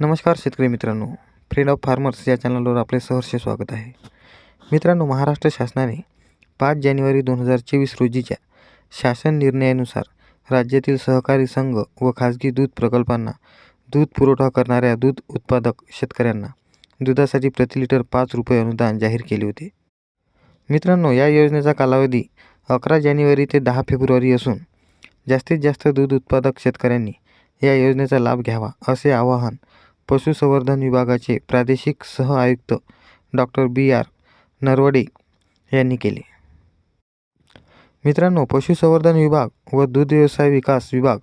नमस्कार शेतकरी मित्रांनो फ्रेंड ऑफ फार्मर्स या चॅनलवर आपले सहर्ष स्वागत आहे. मित्रांनो महाराष्ट्र शासनाने पाच जानेवारी दोन हजार चोवीस रोजीच्या शासन निर्णयानुसार राज्यातील सहकारी संघ व खाजगी दूध प्रकल्पांना दूध पुरवठा करणाऱ्या दूध उत्पादक शेतकऱ्यांना दुधासाठी प्रति लिटर पाच रुपये अनुदान जाहीर केले होते. मित्रांनो या योजनेचा कालावधी अकरा जानेवारी ते दहा फेब्रुवारी असून जास्तीत जास्त दूध उत्पादक शेतकऱ्यांनी या योजनेचा लाभ घ्यावा असे आवाहन पशुसंवर्धन विभागाचे प्रादेशिक सह आयुक्त डॉक्टर बी. आर. नरवडे यांनी केले. मित्रांनो पशुसंवर्धन विभाग व दूध व्यवसाय विकास विभाग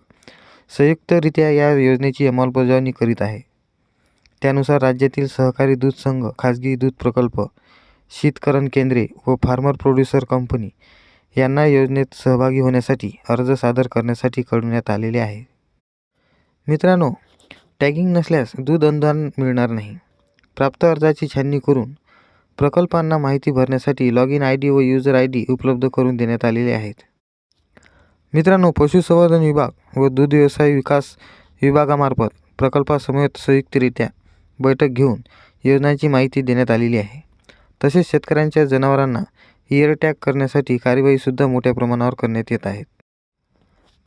संयुक्तरित्या या योजनेची अंमलबजावणी करीत आहे. त्यानुसार राज्यातील सहकारी दूध संघ खाजगी दूध प्रकल्प शीतकरण केंद्रे व फार्मर प्रोड्युसर कंपनी यांना योजनेत सहभागी होण्यासाठी अर्ज सादर करण्यासाठी कळविण्यात आलेले आहे. मित्रांनो टॅगिंग नसल्यास दूध अनुदान मिळणार नाही. प्राप्त अर्जाची छाननी करून प्रकल्पांना माहिती भरण्यासाठी लॉग इन आय डी व यूजर आय डी उपलब्ध करून देण्यात आलेले आहेत. मित्रांनो पशुसंवर्धन विभाग व दूध व्यवसाय विकास विभागामार्फत प्रकल्पासमवेत संयुक्तरित्या बैठक घेऊन योजनांची माहिती देण्यात आलेली आहे. तसेच शेतकऱ्यांच्या जनावरांना इयर टॅग करण्यासाठी कार्यवाहीसुद्धा मोठ्या प्रमाणावर करण्यात येत आहेत.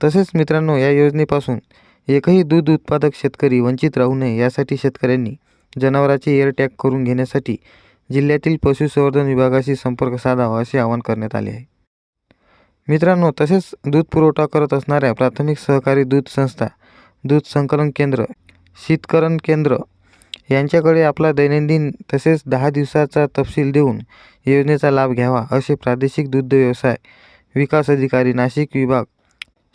तसेच मित्रांनो या योजनेपासून एकही दूध उत्पादक शेतकरी वंचित राहू नये यासाठी शेतकऱ्यांनी जनावरांचे एअर टॅग करून घेण्यासाठी जिल्ह्यातील पशुसंवर्धन विभागाशी संपर्क साधावा असे आवाहन करण्यात आले आहे. मित्रांनो तसेच दूध पुरवठा करत असणाऱ्या प्राथमिक सहकारी दूध संस्था दूध संकलन केंद्र शीतकरण केंद्र यांच्याकडे आपला दैनंदिन तसेच दहा दिवसाचा तपशील देऊन योजनेचा लाभ घ्यावा असे प्रादेशिक दुग्ध व्यवसाय विकास अधिकारी नाशिक विभाग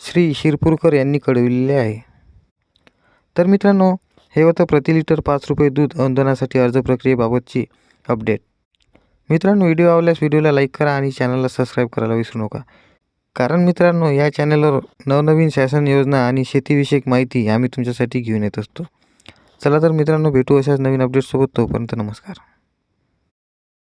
श्री शिरपूरकर यांनी कळविलेले आहे. तर मित्रांनो हे होतं प्रति लिटर पाच रुपये दूध अनुदानासाठी अर्ज प्रक्रियेबाबतची अपडेट. मित्रांनो व्हिडिओ आवडल्यास व्हिडिओला लाईक करा आणि चॅनलला सबस्क्राईब करायला विसरू नका. कारण मित्रांनो या चॅनलवर नवनवीन शासन योजना आणि शेतीविषयक माहिती आम्ही तुमच्यासाठी घेऊन येत असतो. चला तर मित्रांनो भेटू अशाच नवीन अपडेटसोबत. तोपर्यंत नमस्कार.